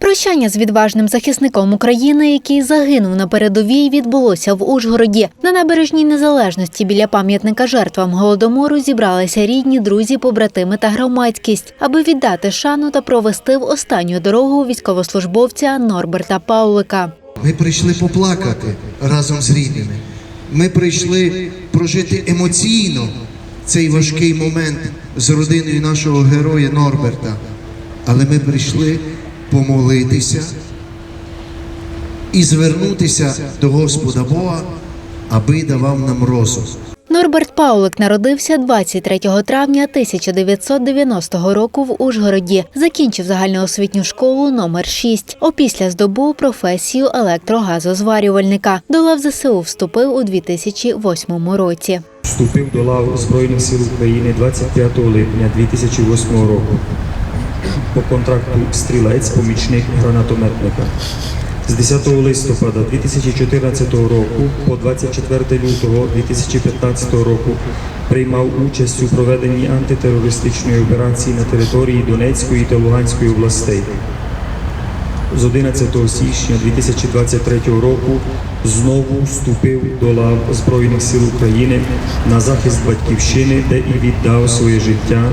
Прощання з відважним захисником України, який загинув на передовій, відбулося в Ужгороді. На набережній незалежності біля пам'ятника жертвам голодомору зібралися рідні, друзі, побратими та громадськість, аби віддати шану та провести в останню дорогу військовослужбовця Норберта Паулика. Ми прийшли поплакати разом з рідними. Ми прийшли прожити емоційно цей важкий момент з родиною нашого героя Норберта. Але ми прийшли помолитися і звернутися до Господа Бога, аби давав нам розум. Норберт Паулик народився 23 травня 1990 року в Ужгороді. Закінчив загальноосвітню школу номер 6. Опісля здобув професію електрогазозварювальника. До лав ЗСУ вступив у 2008 році. Вступив до лав Збройних сил України 25 липня 2008 року по контракту стрілець помічник гранатометника. З 10 листопада 2014 року по 24 лютого 2015 року приймав участь у проведенні антитерористичної операції на території Донецької та Луганської областей. З 11 січня 2023 року знову вступив до лав Збройних сил України на захист батьківщини, де і віддав своє життя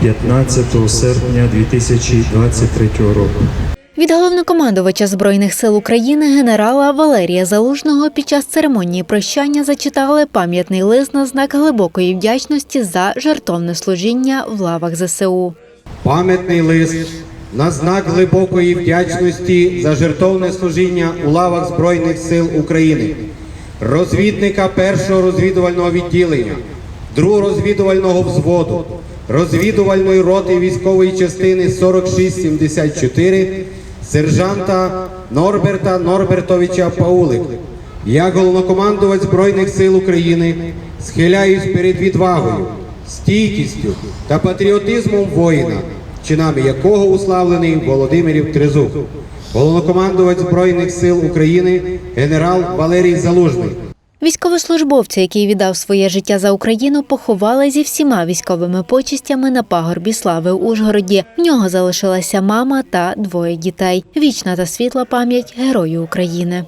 15 серпня 2023 року. Від головнокомандувача збройних сил України генерала Валерія Залужного під час церемонії прощання зачитали пам'ятний лист на знак глибокої вдячності за жертовне служіння в лавах ЗСУ. Пам'ятний лист на знак глибокої вдячності за жертовне служіння у лавах Збройних сил України, розвідника першого розвідувального відділення, другого розвідувального взводу, розвідувальної роти військової частини 4674, сержанта Норберта Норбертовича Паулик. Як головнокомандувач Збройних сил України схиляюсь перед відвагою, стійкістю та патріотизмом воїна, чинами якого уславлений Володимирів Трезуб, головнокомандувач Збройних сил України генерал Валерій Залужний. Військовослужбовця, який віддав своє життя за Україну, поховали зі всіма військовими почистями на пагорбі слави в Ужгороді. В нього залишилася мама та двоє дітей. Вічна та світла пам'ять герою України.